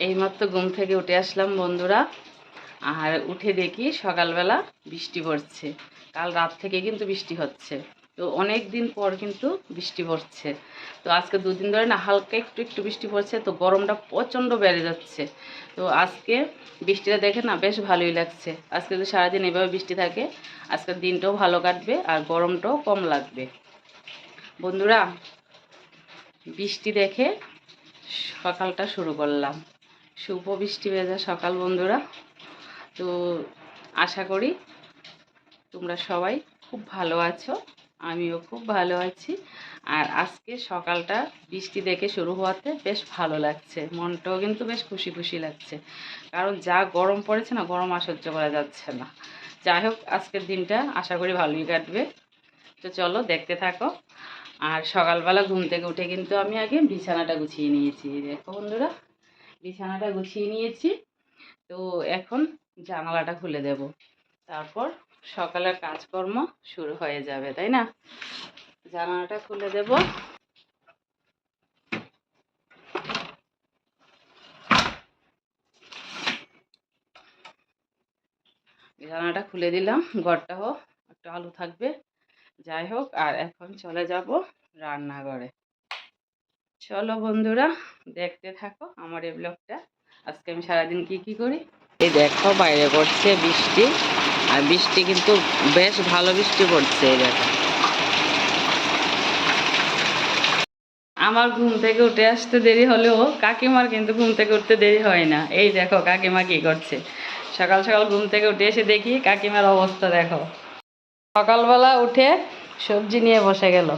এইমাত্র ঘুম থেকে উঠে আসলাম বন্ধুরা। আর উঠে দেখি সকালবেলা বৃষ্টি পড়ছে। কাল রাত থেকে কিন্তু বৃষ্টি হচ্ছে। তো অনেক দিন পর কিন্তু বৃষ্টি পড়ছে। তো আজকে দুদিন ধরে না হালকা একটু একটু বৃষ্টি পড়ছে, তো গরমটা প্রচণ্ড বেড়ে যাচ্ছে। তো আজকে বৃষ্টিটা দেখে না বেশ ভালোই লাগছে। আজকে যদি সারাদিন এভাবে বৃষ্টি থাকে, আজকের দিনটাও ভালো কাটবে আর গরমটাও কম লাগবে। বন্ধুরা, বৃষ্টি দেখে সকালটা শুরু করলাম। শুভ বৃষ্টি ভেজা সকাল বন্ধুরা। তো আশা করি তোমরা সবাই খুব ভালো আছো, আমিও খুব ভালো আছি। আর আজকে সকালটা বৃষ্টি দেখে শুরু হওয়াতে বেশ ভালো লাগছে, মনটাও কিন্তু বেশ খুশি খুশি লাগছে। কারণ যা গরম পড়েছে না, গরম আর সহ্য করা যাচ্ছে না। যাই হোক, আজকের দিনটা আশা করি ভালোই কাটবে। তো চলো দেখতে থাকো। আর সকালবেলা ঘুম থেকে উঠে কিন্তু আমি আগে বিছানাটা গুছিয়ে নিয়েছি। দেখো বন্ধুরা বিছানাটা গুছিয়ে নিয়েছি। তো এখন জানালাটা খুলে দেব। তারপর সকালের কাজকর্ম শুরু হয়ে যাবে, তাই না? জানালাটা খুলে দেব। জানালাটা খুলে দিলাম, ঘরটা হোক, একটু আলু থাকবে। যাই হোক, আর এখন চলে যাব রান্নাঘরে। চলো বন্ধুরা দেখতে থাকো আমার এই ব্লগটা আজকে আমি সারাদিন কি কি করি? এই দেখো বাইরে পড়ছে বৃষ্টি আর বৃষ্টি কিন্তু বেশ ভালো বৃষ্টি পড়ছে এই দেখো। আমার ঘুম থেকে উঠে আসতে দেরি হলেও কাকিমার কিন্তু ঘুম থেকে উঠতে দেরি হয় না। এই দেখো কাকিমা কি করছে? সকাল সকাল ঘুম থেকে উঠে এসে দেখি কাকিমার অবস্থা দেখো। সকালবেলা উঠে সবজি নিয়ে বসে গেল।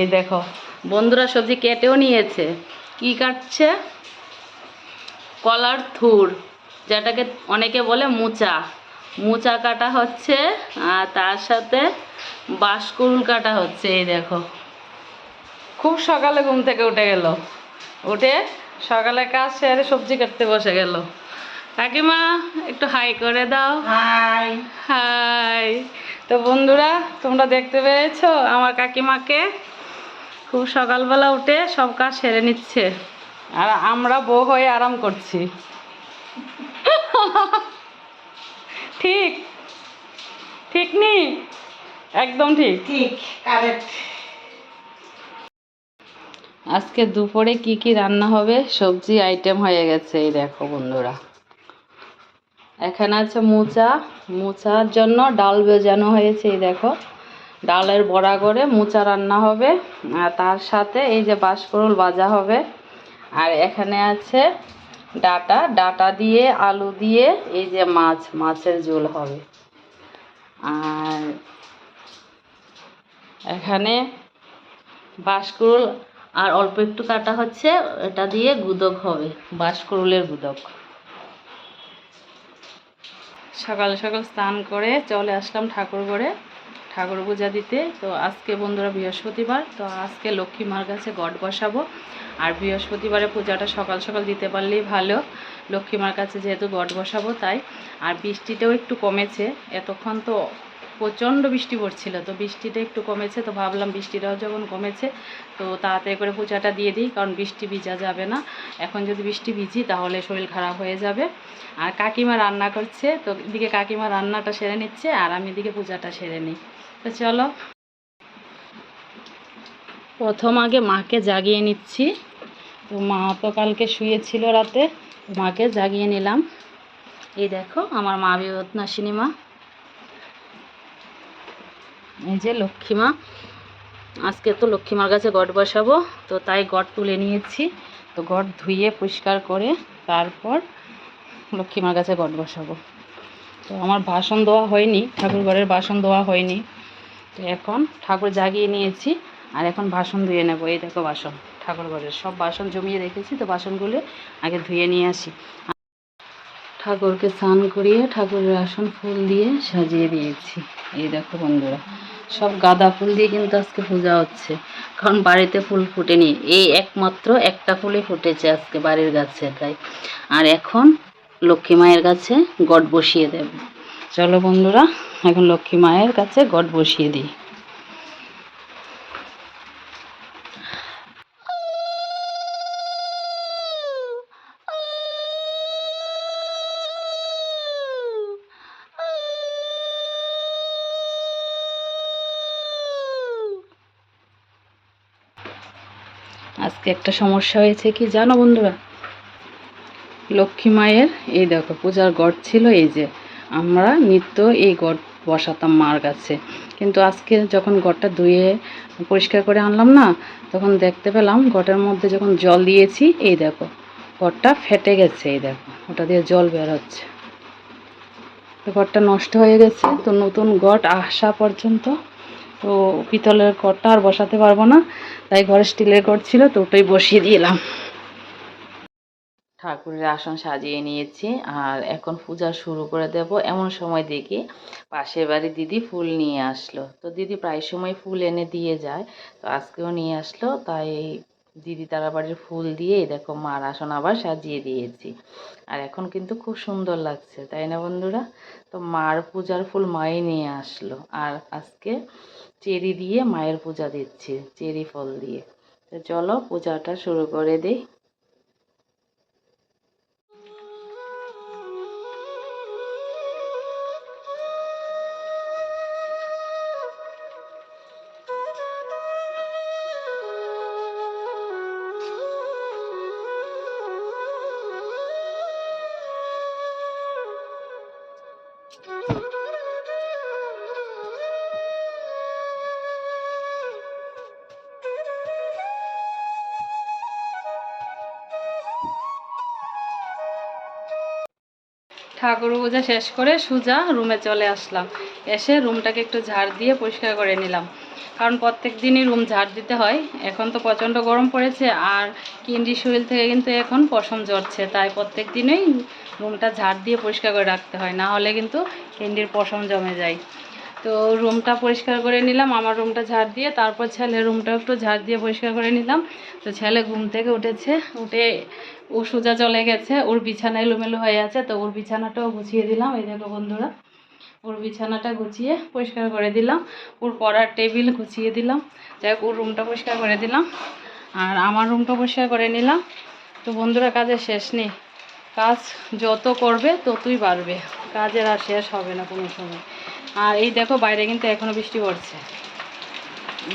এই দেখো বন্ধুরা সবজি কেটেও নিয়েছে। কি কাটছে? কলার থুর যেটাকে অনেকে বলে মুচা। মুচা কাটা হচ্ছে আর তার সাথে বাঁশকুড়ুল কাটা হচ্ছে এই দেখো। খুব সকালে ঘুম থেকে উঠে গেল। উঠে সকালে কাজ সেরে সবজি কাটতে বসে গেল। কাকিমা একটু হাই করে দাও। হাই। হাই। তো বন্ধুরা তোমরা দেখতে পেয়েছ আমার কাকিমাকে? খুব সকালবেলা উঠে সব কাজ সেরে নিচ্ছে। আর আমরা বউ হয়ে আরাম করছি। ঠিক। ঠিক নি? একদম ঠিক। ঠিক কারেক্ট আজকে দুপুরে কি কি রান্না হবে সবজি আইটেম হয়ে গেছে এই দেখো বন্ধুরা। এখানে আছে মোচা। মোচার জন্য ডাল বেজানো হয়েছে এই দেখো। ডালের বড়া করে মোচা রান্না হবে। আর তার সাথে এই যে বাঁশকরুল ভাজা হবে। আর এখানে আছে ডাটা। ডাটা দিয়ে, আলু দিয়ে এই যে মাছ, মাছের ঝোল হবে। আর এখানে বাঁশকুড়ুল আর অল্প একটু কাটা হচ্ছে, এটা দিয়ে গুদক হবে, বাঁশকুড়ুলের গুদক। সকাল সকাল স্নান করে চলে আসলাম ঠাকুর ঘরে। ঠাকুর পূজা দিতে। তো আজকে বন্ধুরা বৃহস্পতিবার, তো আজকে লক্ষ্মী মার কাছে গট বসাবো। আর বৃহস্পতিবারে পূজাটা সকাল সকাল দিতে পারলেই ভালো। লক্ষ্মী মার কাছে যেহেতু গট বসাবো তাই। আর বৃষ্টিটাও একটু কমেছে। এতক্ষণ তো প্রচণ্ড বৃষ্টি পড়ছিল, তো বৃষ্টিটা একটু কমেছে, তো ভাবলাম বৃষ্টিটাও যখন কমেছে, তো তাড়াতাড়ি করে পূজাটা দিয়ে দিই, কারণ বৃষ্টি ভিজা যাবে না। এখন যদি বৃষ্টি ভিজি তাহলে শরীর খারাপ হয়ে যাবে। আর কাকিমা রান্না করছে, তো এদিকে কাকিমা রান্নাটা সেরে নিচ্ছে, আর আমি এদিকে পূজাটা সেরে নিই। তো চলো। প্রথম আগে মাকে জাগিয়ে নিচ্ছি। তো মা তো কালকে শুয়েছিল রাতে মাকে জাগিয়ে নিলাম। এই দেখো আমার মা বিপদনাশিনী মা। এই যে লক্ষ্মীমা আজকে তো লক্ষ্মীমার কাছে গট বসাবো, তো তাই গট তুলে নিয়েছি। তো গট ধুয়ে পরিষ্কার করে তারপর লক্ষ্মীমার কাছে গট বসাবো। তো আমার বাসন দেওয়া হয়নি ঠাকুর ঘরের বাসন দেওয়া হয়নি। তো এখন ঠাকুর জাগিয়ে নিয়েছি, আর এখন বাসন ধুয়ে নেব। এই দেখো বাসন, ঠাকুর ঘরের সব বাসন জমিয়ে রেখেছি, তো বাসনগুলো আগে ধুয়ে নিয়ে আসি। ঠাকুরকে স্নান করিয়ে ঠাকুরের আসন ফুল দিয়ে সাজিয়ে দিয়েছি। এই দেখো বন্ধুরা, সব গাঁদা ফুল দিয়ে কিন্তু আজকে পূজা হচ্ছে। কারণ বাড়িতে ফুল ফুটেনি, এই একমাত্র একটা ফুলই ফুটেছে আজকে বাড়ির গাছে, তাই। আর এখন লক্ষ্মী মায়ের কাছে গড বসিয়ে দেব। চলো বন্ধুরা এখন লক্ষ্মী মায়ের কাছে গট বসিয়ে দিই। আজকে একটা সমস্যা হয়েছে কি জানো বন্ধুরা? লক্ষ্মী মায়ের, এই দেখো, পূজার গড় ছিল এই যে, আমরা নিত্য এই গড় বসাতাম মার কাছে। কিন্তু আজকে যখন গড়টা ধুয়ে পরিষ্কার করে আনলাম না, তখন দেখতে পেলাম গড়ের মধ্যে যখন জল দিয়েছি, এই দেখো গড়টা ফেটে গেছে, এই দেখো, ওটা দিয়ে জল বের হচ্ছে। তো ঘরটা নষ্ট হয়ে গেছে, তো নতুন গড় আসা পর্যন্ত তো পিতলের গড়টা আর বসাতে পারব না, তাই ঘরে স্টিলের গড় ছিল, তো ওটাই বসিয়ে দিলাম। ঠাকুরের আসন সাজিয়ে নিয়েছি। আর এখন পূজা শুরু করে দেব। এমন সময় দেখি পাশের বাড়ি দিদি ফুল নিয়ে আসলো। তো দিদি প্রায় সময় ফুল এনে দিয়ে যায়, তো আজকেও নিয়ে আসলো। তাই দিদি তারা বাড়ির ফুল দিয়ে দেখো মার আসন আবার সাজিয়ে দিয়েছি। আর এখন কিন্তু খুব সুন্দর লাগছে, তাই না বন্ধুরা? তো মার পূজার ফুল মাই নিয়ে আসলো। আর আজকে চেরি দিয়ে মায়ের পূজা দিচ্ছি, চেরি ফল দিয়ে। তো চলো পূজাটা শুরু করে দিই। ঠাকুর পূজা শেষ করে সোজা রুমে চলে আসলাম। এসে রুমটাকে একটু ঝাড় দিয়ে পরিষ্কার করে নিলাম। কারণ প্রত্যেক দিনই রুম ঝাড় দিতে হয়। এখন তো প্রচণ্ড গরম পড়েছে আর কিন্ডি শরীর থেকে কিন্তু এখন পশম জ্বরছে তাই প্রত্যেক দিনেই রুমটা ঝাড় দিয়ে পরিষ্কার করে রাখতে হয়। না হলে কিন্তু কিন্ডির পশম জমে যায়। তো রুমটা পরিষ্কার করে নিলাম, আমার রুমটা ঝাড় দিয়ে, তারপর ছেলের রুমটা একটু ঝাড় দিয়ে পরিষ্কার করে নিলাম। তো ছেলে ঘুম থেকে উঠেছে। উঠে ও সোজা চলে গেছে, ওর বিছানা এলোমেলো হয়ে আছে, তো ওর বিছানাটাও গুছিয়ে দিলাম, এই দেখো বন্ধুরা। ওর বিছানাটা গুছিয়ে পরিষ্কার করে দিলাম, ওর পড়ার টেবিল গুছিয়ে দিলাম, যাই হোক, ওর রুমটা পরিষ্কার করে দিলাম, আর আমার রুমটা পরিষ্কার করে নিলাম। তো বন্ধুরা, কাজের শেষ নেই। কাজ যত করবে, ততই বাড়বে। কাজের আর শেষ হবে না কোনো সময়। আর এই দেখো, বাইরে কিন্তু এখনও বৃষ্টি পড়ছে।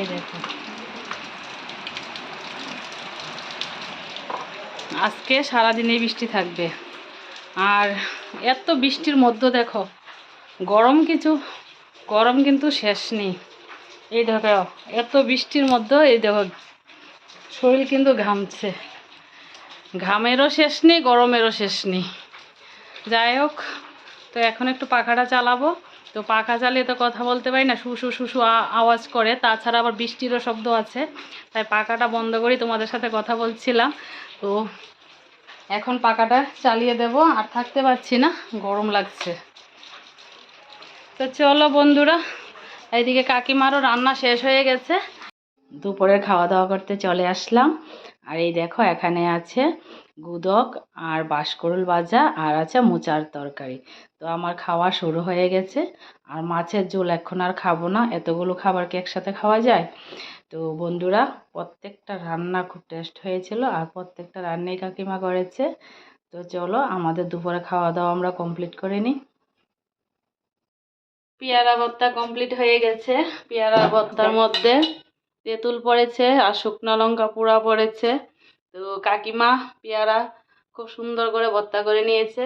এই দেখো। আজকে সারাদিনই বৃষ্টি থাকবে। আর এত বৃষ্টির মধ্যে দেখো, গরম কিছু, গরম কিন্তু শেষ নেই। এই দেখো, এত বৃষ্টির মধ্যে, এই দেখো, শরীর কিন্তু ঘামছে। ঘামেরও শেষ নেই, গরমেরও শেষ নেই। যাই হোক, তো এখন একটু পাখাটা চালাবো। তো পাখা চালিয়ে তো কথা বলতে পারি না শুশু শুশু আওয়াজ করে। তাছাড়া আবার বৃষ্টিরও শব্দ আছে। তাই পাখাটা বন্ধ করি, তোমাদের সাথে কথা বলছিলাম। তো এখন পাকাটা চালিয়ে দেব, আর থাকতে পারছি না, গরম লাগছে। তো চলো বন্ধুরা, এইদিকে কাকিমারও রান্না শেষ হয়ে গেছে। দুপুরে খাওয়া দাওয়া করতে চলে আসলাম। আর এই দেখো, এখানে আছে গুদক আর বাঁশকরুল ভাজা, আর আছে মোচার তরকারি। তো আমার খাওয়া শুরু হয়ে গেছে। আর মাছের ঝোল এখন আর খাব না। এতগুলো খাবার কি একসাথে খাওয়া যায়? তো বন্ধুরা, প্রত্যেকটা রান্না খুব টেস্ট হয়েছিল আর প্রত্যেকটা রান্নাই কাকিমা করেছে। তো চলো, আমাদের দুপুরে খাওয়া দাওয়া আমরা কমপ্লিট করে নিই। পেয়ারা ভর্তা কমপ্লিট হয়ে গেছে। পেয়ারা ভর্তার মধ্যে তেঁতুল পড়েছে আর শুকনো লঙ্কা পোড়া পড়েছে। তো কাকিমা পেয়ারা খুব সুন্দর করে ভর্তা করে নিয়েছে।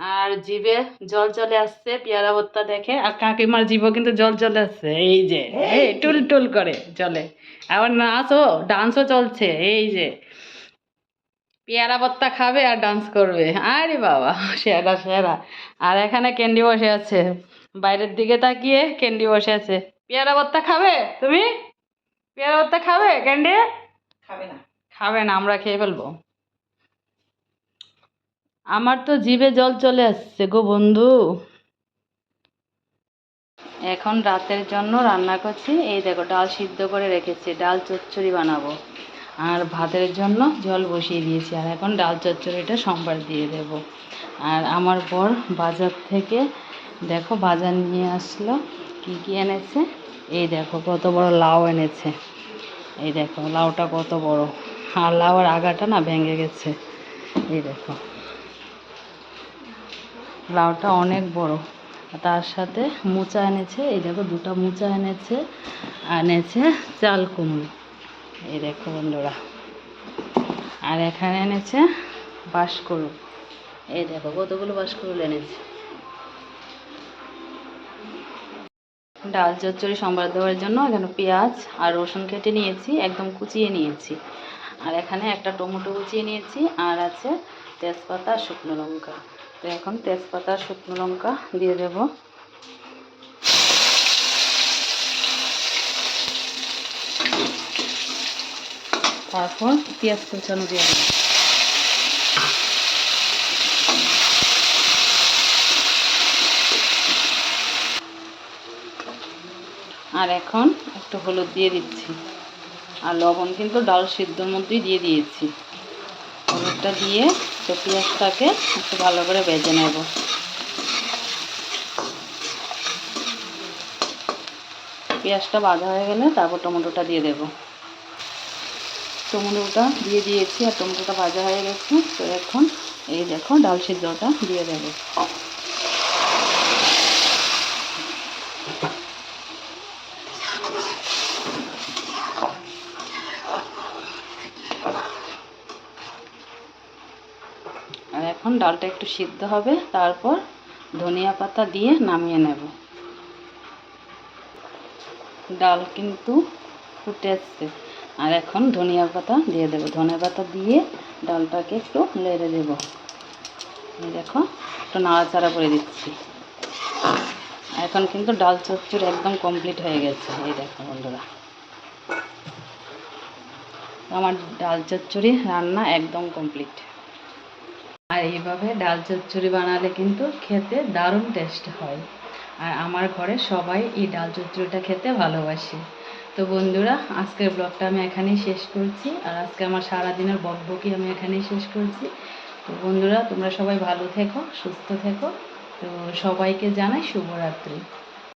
আর জিবে জল চলে আসছে পেয়ারা ভর্তা দেখে। আর কাকিমার জিভও কিন্তু জল চলে আসছে এই যে এই টুল টুল করে চলে আবার নাচও ডান্সও চলছে এই যে। পেয়ারা ভর্তা খাবে আর ডান্স করবে। আরে বাবা সেরা সেরা। আর এখানে ক্যান্ডি বসে আছে। বাইরের দিকে তাকিয়ে ক্যান্ডি বসে আছে। পেয়ারা ভর্তা খাবে? তুমি? পেয়ারা ভর্তা খাবে? ক্যান্ডি? খাবে না। খাবে না আমরা খেয়ে ফেলব। আমার তো জিভে জল চলে আসছে গো বন্ধু। এখন রাতের জন্য রান্না করছি। এই দেখো, ডাল সিদ্ধ করে রেখেছি, ডাল চচ্চড়ি বানাবো। আর ভাতের জন্য জল বসিয়ে দিয়েছি, আর এখন ডাল চচ্চড়িটা সোমবার দিয়ে দেব। আর আমার বর বাজার থেকে, দেখো বাজার নিয়ে আসলো, কি কি এনেছে? এই দেখো, কত বড় লাউ এনেছে। এই দেখো, লাউটা কত বড়। আর লাউয়ের আগাটা না ভেঙে গেছে। এই দেখো। লাউটা অনেক বড়। তার সাথে মোচা এনেছে, এই দেখো দুটো মোচা এনেছে এনেছে চাল কুমড়ো। এই দেখো বন্ধুরা। আর এখানে এনেছে বাঁশকুড়ু। এই দেখো কতগুলো বাঁশকুড়ুল এনেছে। ডাল চচ্চড়ি সম্বার দেওয়ার জন্য এখানে পেঁয়াজ আর রসুন কেটে নিয়েছি, একদম কুচিয়ে নিয়েছি। আর এখানে একটা টমেটো কুচিয়ে নিয়েছি, আর আছে তেজপাতা শুকনো লঙ্কা। তো এখন তেজপাতা, শুকনো লঙ্কা দিয়ে দেব। তারপর পেঁয়াজ কুচানো দিয়ে দেবো। আর এখন একটু হলুদ দিয়ে দিচ্ছি। আর লবণ কিন্তু ডাল সিদ্ধর মধ্যেই দিয়ে দিয়েছি। হলুদটা দিয়ে তো পেঁয়াজটাকে একটু ভালো করে বেজে নেব। পেঁয়াজটা বাঁধা হয়ে গেলে তারপর টমেটোটা দিয়ে দেব। টমেটোটা দিয়ে দিয়েছি আর টমেটোটা ভাজা হয়ে গেছে, তো এখন এই দেখো ডাল সিদ্ধটা দিয়ে দেবো। ডালটা একটু সিদ্ধ হবে, তারপর ধনিয়া পাতা দিয়ে নামিয়ে নেব। ডাল কিন্তু ফুটে আসছে আর এখন ধনিয়া পাতা দিয়ে দেবো। ধনিয়া পাতা দিয়ে ডালটাকে একটু লেড়ে দেব। দেখো, একটু নাড়াচাড়া করে দিচ্ছি। এখন কিন্তু ডাল চচ্চড়ি একদম কমপ্লিট হয়ে গেছে। এই দেখো বন্ধুরা। আমার ডাল চচ্চড়ি রান্না একদম কমপ্লিট। আর এইভাবে ডাল চচ্চড়ি বানালে কিন্তু খেতে দারুণ টেস্ট হয়। আর আমার ঘরে সবাই এই ডাল চচ্চড়িটা খেতে ভালোবাসে। তো বন্ধুরা, আজকের ব্লগটা আমি এখানেই শেষ করছি। আর আজকে আমার সারাদিনের বকবকি আমি এখানেই শেষ করছি। তো বন্ধুরা, তোমরা সবাই ভালো থেকো, সুস্থ থেকো। তো সবাইকে জানাই শুভরাত্রি।